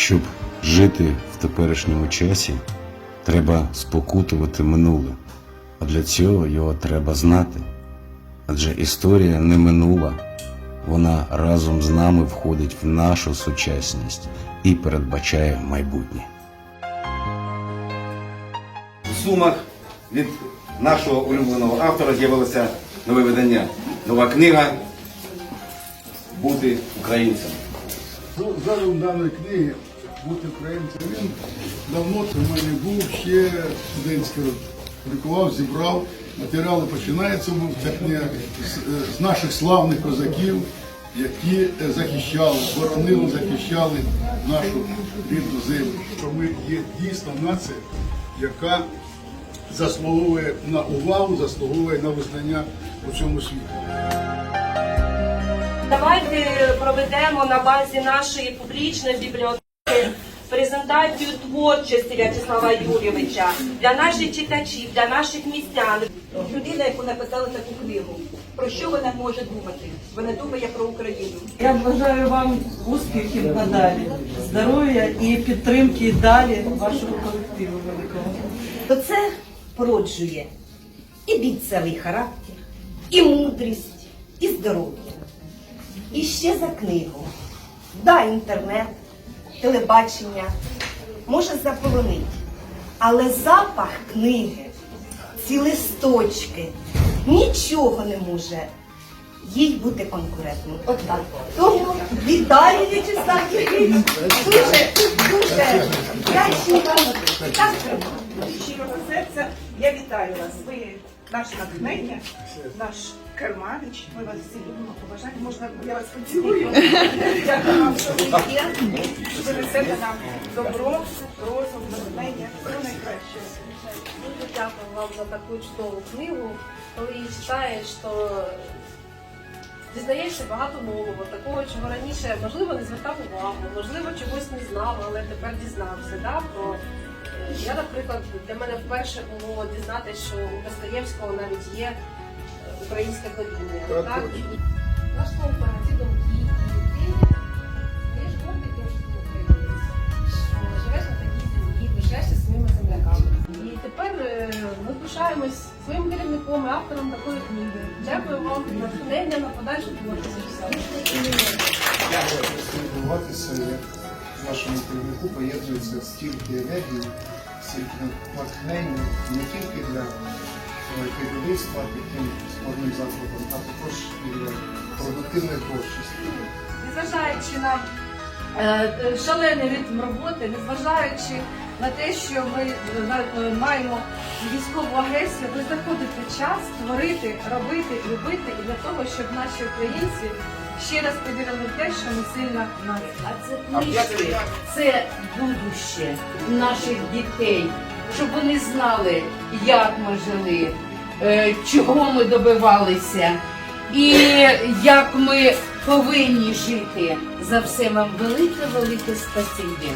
Щоб жити в теперішньому часі, треба спокутувати минуле, а для цього його треба знати. Адже історія не минула, вона разом з нами входить в нашу сучасність і передбачає майбутнє. В Сумах від нашого улюбленого автора з'явилося нове видання, нова книга Бути українцем. Ну, Задум даної книги бути українцем. Він давно в мене був, ще студентський рік. Публікував, зібрав. Матеріали з, е, з наших славних козаків, які е, захищали, боронили, захищали нашу рідну землю. Що ми є дійсно нація, яка заслуговує на увагу, заслуговує на визнання у цьому світі. Давайте проведемо на базі нашої публічної бібліотеки презентацію творчості В'ячеслава Юрійовича для наших читачів, для наших містян. людина, яку написала таку книгу. Про що вона може думати? Вона думає про Україну. Я бажаю вам успіхів надалі, здоров'я і підтримки далі вашого колективу великого. то це породжує і бійцевий характер, і мудрість, і здоров'я. І ще за книгу. Да, інтернет, телебачення може заполонити, але запах книги, ці листочки, нічого не може їй бути конкурентним. От так. Тому вітаю, В'ячеслав Юрійович. Дуже, дуже вдячні вам. Так, щирого серця я вітаю вас. Ви наше натхнення, наш керманич. Ми вас всі любимо, поважаємо. Можна я вас поцілую? Дякую вам, що ви є. Ви несете нам добро, розум, натхнення. Все найкраще. Дуже дякую вам за таку чудову книгу. Коли її читаєш, то дізнаєшся багато нового, такого, чого раніше можливо не звертав увагу, можливо, чогось не знав, але тепер дізнався. Да, про... Я, наприклад, для мене вперше було дізнатися, що у Достоєвського навіть є е, українське коріння. Так? Наш ці думки, і ти стаєш гордий тим, що ти українець, що живеш на такій землі, пишаєшся своїми земляками. І тепер е, ми пишаємось своїм керівником і автором такої книги. Дякую вам за натхнення на подальшу творчість. як вашому керівнику поєднується стільки енергії, стільки натхнення не тільки для керівництва таким складним закладом, а також для продуктивної творчості. незважаючи на е, е, шалений ритм роботи, незважаючи на те, що ми е, маємо військову агресію, ви знаходите час творити, робити, любити і для того, щоб наші українці ще раз повірили в те, що ми сильна нація. А це книжки, це будуще наших дітей, щоб вони знали, як ми жили, е, чого ми добивалися і як ми повинні жити. За все вам велике-велике спасибі.